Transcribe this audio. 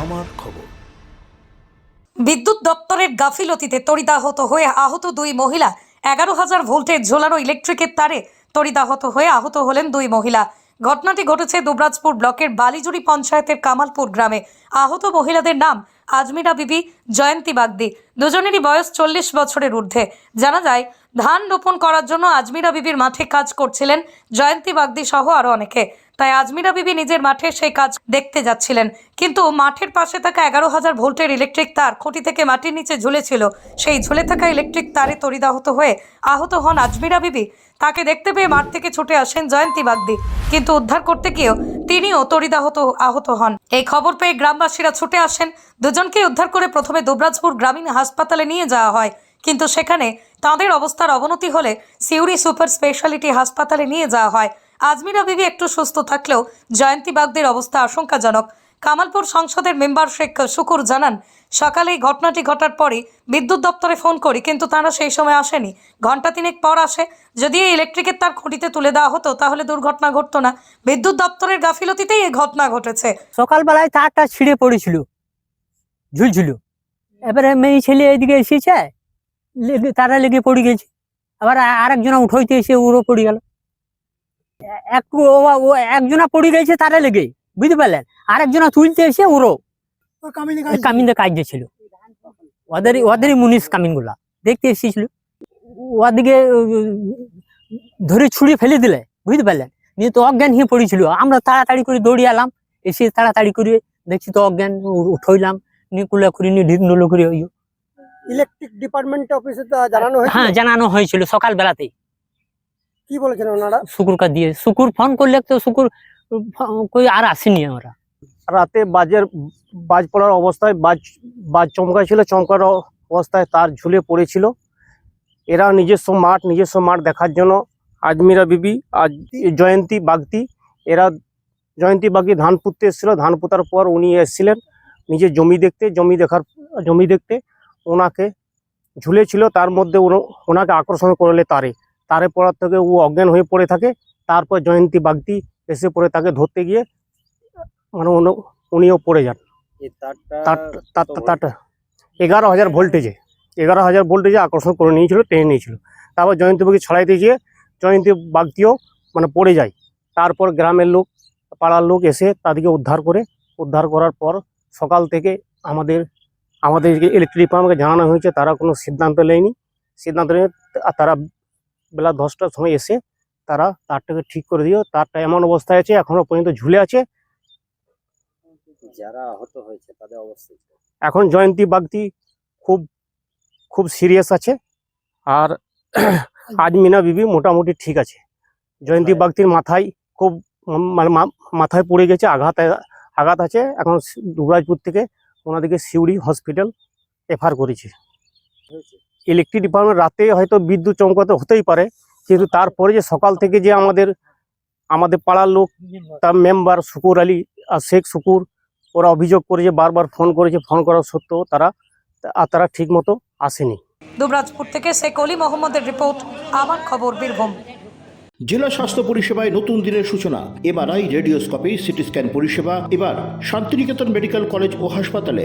আমার খবর। বিদ্যুৎ দপ্তরের গাফিলতিতে তড়িদাহত হয়ে আহত দুই মহিলা, এগারো হাজার ভোল্টের ঝোলানো ইলেকট্রিকের তারে তড়িদাহত হয়ে আহত হলেন দুই মহিলা। ঘটনাটি ঘটেছে দুবরাজপুর ব্লকের বালিজুড়ি পঞ্চায়েতের কামালপুর গ্রামে। আহত মহিলাদের নাম আজমিরা বিবি, জয়ন্তী বাগদি। দুজনেরই বয়স চল্লিশ বছরের ঊর্ধ্বে। জানা যায়, ধান রোপণ করার জন্য আজমিরা বিবির মাঠে কাজ করছিলেন জয়ন্তী বাগদি সহ আরও অনেকে। তাই আজমিরা বিবি নিজের মাঠে সেই কাজ দেখতে যাচ্ছিলেন। কিন্তু মাঠের পাশে থাকা এগারো হাজার ভোল্টের ইলেকট্রিক তার খুঁটি থেকে মাটির নিচে ঝুলেছিল। সেই ঝুলে থাকা ইলেকট্রিক তারে তরিদাহত হয়ে আহত হন আজমিরা বিবি। তাকে দেখতে পেয়ে মাঠ থেকে ছুটে আসেন জয়ন্তী বাগদি। কিন্তু উদ্ধার করতে গিয়েও তিনিও তরিদাহত আহত হন। এই খবর পেয়ে গ্রামবাসীরা ছুটে আসেন। দুজনকে উদ্ধার করে প্রথমে দুবরাজপুর গ্রামীণ হাসপাতালে নিয়ে যাওয়া হয়। কিন্তু সেখানে তাঁদের অবস্থার অবনতি হলে সিউড়ি সুপার স্পেশালিটি হাসপাতালে নিয়ে যাওয়া হয়। আজমিরা বিবি একটু সুস্থ থাকলেও জয়ন্তী বাগদের অবস্থা আশঙ্কাজনক। কামালপুর সংসদের মেম্বার শেখ শুকুর জানান সকালে এই ঘটনাটি ঘটার পরই বিদ্যুৎ দপ্তরে ফোন করি, কিন্তু তারা সেই সময় আসেনি। ঘণ্টা তিনেক পর আসে। যদি এই ইলেকট্রিকের তার খুঁটিতে তুলে দেওয়া হতো, তাহলে দুর্ঘটনা ঘটতো না। বিদ্যুৎ দপ্তরের গাফিলতিতেই এই ঘটনা ঘটেছে। সকালবেলায় তারটা ছিঁড়ে পড়েছিল। ঝুলছিল। এবারে মেয়ে ছেলে এদিকে এসেছে তারা লেগে পড়ে গেছে। আবার আরেকজন উঠাইতে এসে ওরও পড়ে গেল। একটু একজনা পড়ে গেছে তারা লেগে বুঝতে পারলেন? আরেকজনা তুলতে এসে ওরও কামিনদের কাজ ছিল ওদেরই ওদেরই মুনিশ কামিনগুলা দেখতে এসেছিল। ওদিকে ধরে ছুঁড়ে ফেলে দিলে বুঝতে পারলেন? নিয়ে তো অজ্ঞান হয়ে পড়েছিল। আমরা তাড়াতাড়ি করে দৌড়ে এলাম এসে তাড়াতাড়ি করে দেখছি তো অজ্ঞান উ- উঠইলাম নিয়ে কুলা করে নিয়ে ঢিক নলো করে ইলেকট্রিক ডিপার্টমেন্ট অফিসে তো জানানো হ্যাঁ জানানো হয়েছিল সকাল বেলাতেই কি বলেছেন ওনারা? শুকুরকা দিয়ে শুকুর ফোন করলে তো শুকুর কই আর আসেনি আমরা। রাতে বাজের বাজ পড়ার অবস্থায় বাজ বাজ চমকাই ছিল চমকার অবস্থায় তার ঝুলে পড়েছিল। এরা নিজস্ব মাঠ নিজস্ব মাঠ দেখার জন্য আজমিরা বিবি আজ জয়ন্তী বাগতি এরা জয়ন্তী বাগদি ধান পুঁততে এসেছিল। ধান পোতার পর উনি এসেছিলেন নিজের জমি দেখতে জমি দেখার জমি দেখতে। ওনাকে ঝুলেছিল তার মধ্যে ওনাকে আকর্ষণ করলে তারে। তারে পড়ার থেকে ও অজ্ঞান হয়ে পড়ে থাকে তারপর জয়ন্তী বাগদি এসে পড়ে তাকে ধরতে গিয়ে মানে উনি- উনিও পড়ে যান। তারটা এগারো হাজার ভোল্টেজে এগারো হাজার ভোল্টেজে আকর্ষণ করে নিয়েছিল টেনে নিয়েছিল। তারপর জয়ন্তী বাগদি ছড়াইতে গিয়ে জয়ন্তী বাগদিও মানে পড়ে যায়। তারপর গ্রামের লোক পাড়ার লোক এসে তাদেরকে উদ্ধার করে উদ্ধার করার পর সকাল থেকে আমাদের আমাদের ইলেকট্রিক ডিপার্টমেন্টকে জানানো হয়েছে তারা কোনো সিদ্ধান্ত নেয়নি সিদ্ধান্ত নিয়ে তারা বেলা দশটার সময় এসে তারা তারটাকে ঠিক করে দিও। তারটা এমন অবস্থায় আছে এখনও পর্যন্ত ঝুলে আছে। যারা আহত হয়েছে তাদের অবস্থা এখন জয়ন্তী বাগদি খুব খুব সিরিয়াস আছে। আর আজমিনা বিবি মোটামুটি ঠিক আছে। জয়ন্তী বাগদির মাথায় খুব মানে মাথায় পড়ে গেছে আঘাত আঘাত আছে। এখন দুবরাজপুর থেকে ওনাদেরকে সিউড়ি হসপিটাল রেফার করেছে? ইলেকট্রিক ডিপার্টমেন্ট রাতে হয়তো বিদ্যুৎ চমকাতে হতেই পারে কিন্তু তারপরে যে সকাল থেকে যে আমাদের আমাদের পাড়ার লোক তার মেম্বার শুকুর আলী আর শেখ শুকুর ওরা অভিযোগ করেছে বারবার ফোন করেছে ফোন করা সত্ত্বেও তারা আর তারা ঠিক মতো আসেনি। দুবরাজপুর থেকে শেখ অলি মোহাম্মদের রিপোর্ট আমার খবর বীরভূম। জেলা স্বাস্থ্য পরিষেবায় নতুন দিনের সূচনা এমআরআই রেডিওস্কোপি সিটি স্ক্যান পরিষেবা এবার শান্তিনিকেতন মেডিকেল কলেজ ও হাসপাতালে।